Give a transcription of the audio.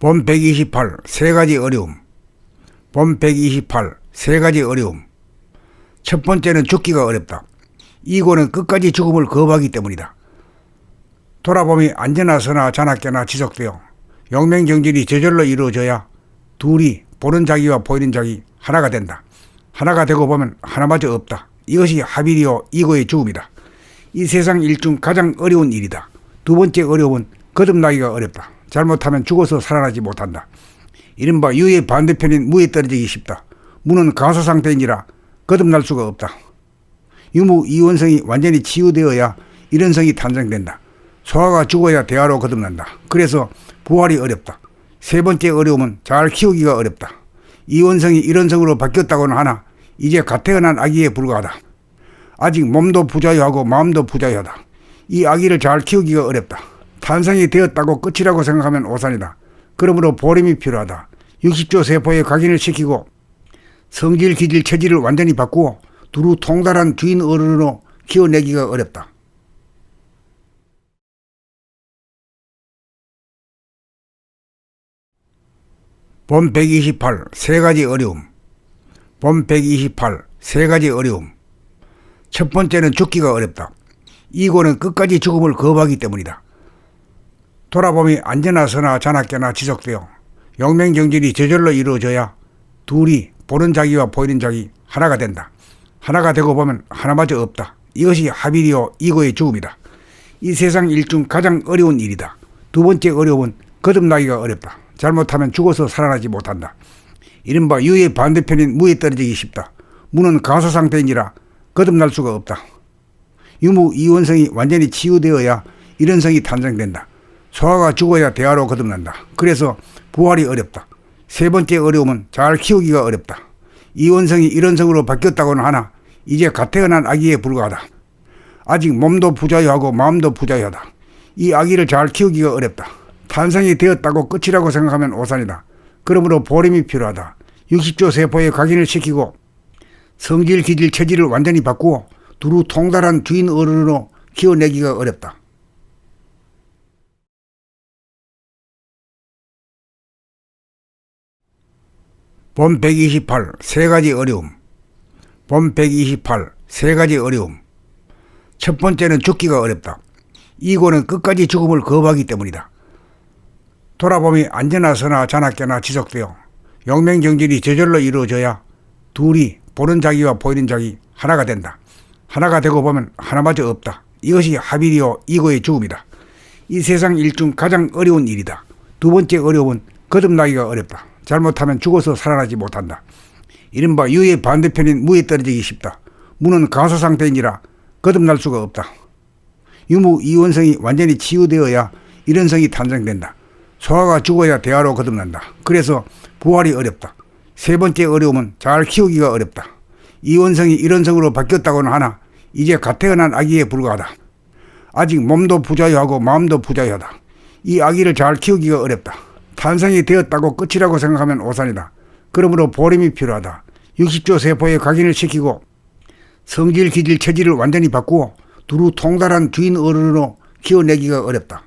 본 128, 세 가지 어려움. 본 128, 세 가지 어려움. 첫 번째는 죽기가 어렵다. 이고는 끝까지 죽음을 거부하기 때문이다. 돌아보면 안전하서나 자나깨나 지속되어 영맹정진이 저절로 이루어져야 둘이 보는 자기와 보이는 자기 하나가 된다. 하나가 되고 보면 하나마저 없다. 이것이 하비리오 이고의 죽음이다. 이 세상 일 중 가장 어려운 일이다. 두 번째 어려움은 거듭나기가 어렵다. 잘못하면 죽어서 살아나지 못한다. 이른바 유의 반대편인 무에 떨어지기 쉽다. 무는 가소 상태이니라 거듭날 수가 없다. 유무 이원성이 완전히 치유되어야 이런성이 탄생된다. 소화가 죽어야 대화로 거듭난다. 그래서 부활이 어렵다. 세 번째 어려움은 잘 키우기가 어렵다. 이원성이 이런성으로 바뀌었다고는 하나 이제 갓 태어난 아기에 불과하다. 아직 몸도 부자유하고 마음도 부자유하다. 이 아기를 잘 키우기가 어렵다. 탄생이 되었다고 끝이라고 생각하면 오산이다. 그러므로 보림이 필요하다. 60조 세포에 각인을 시키고 성질, 기질, 체질을 완전히 바꾸어 두루 통달한 주인 어른으로 키워내기가 어렵다. 본 128, 세 가지 어려움. 본 128, 세 가지 어려움. 첫 번째는 죽기가 어렵다. 이고는 끝까지 죽음을 거부하기 때문이다. 돌아보면 안전하서나 자나깨나 지속되어 영맹정진이 저절로 이루어져야 둘이 보는 자기와 보이는 자기 하나가 된다. 하나가 되고 보면 하나마저 없다. 이것이 하비리오 이고의 죽음이다. 이 세상 일 중 가장 어려운 일이다. 두 번째 어려움은 거듭나기가 어렵다. 잘못하면 죽어서 살아나지 못한다. 이른바 유의 반대편인 무에 떨어지기 쉽다. 무는 가소 상태이니라 거듭날 수가 없다. 유무 이원성이 완전히 치유되어야 이런성이 탄생된다. 소화가 죽어야 대화로 거듭난다. 그래서 부활이 어렵다. 세 번째 어려움은 잘 키우기가 어렵다. 이원성이 이런성으로 바뀌었다고는 하나 이제 갓 태어난 아기에 불과하다. 아직 몸도 부자유하고 마음도 부자유하다. 이 아기를 잘 키우기가 어렵다. 탄생이 되었다고 끝이라고 생각하면 오산이다. 그러므로 보림이 필요하다. 60조 세포에 각인을 시키고 성질, 기질, 체질을 완전히 바꾸어 두루 통달한 주인 어른으로 키워내기가 어렵다. 본 128, 세 가지 어려움. 본 128, 세 가지 어려움. 첫 번째는 죽기가 어렵다. 이고는 끝까지 죽음을 거부하기 때문이다. 돌아보면 안전하서나 자나깨나 지속되어 영맹정진이 저절로 이루어져야 둘이 보는 자기와 보이는 자기 하나가 된다. 하나가 되고 보면 하나마저 없다. 이것이 하비리오 이고의 죽음이다. 이 세상 일 중 가장 어려운 일이다. 두 번째 어려움은 거듭나기가 어렵다. 잘못하면 죽어서 살아나지 못한다. 이른바 유의 반대편인 무에 떨어지기 쉽다. 무는 가소 상태이니라 거듭날 수가 없다. 유무 이원성이 완전히 치유되어야 이런성이 탄생된다. 소화가 죽어야 대화로 거듭난다. 그래서 부활이 어렵다. 세 번째 어려움은 잘 키우기가 어렵다. 이원성이 이런성으로 바뀌었다고는 하나 이제 갓 태어난 아기에 불과하다. 아직 몸도 부자유하고 마음도 부자유하다. 이 아기를 잘 키우기가 어렵다. 탄생이 되었다고 끝이라고 생각하면 오산이다. 그러므로 보림이 필요하다. 60조 세포에 각인을 시키고 성질, 기질, 체질을 완전히 바꾸어 두루 통달한 주인 어른으로 키워내기가 어렵다.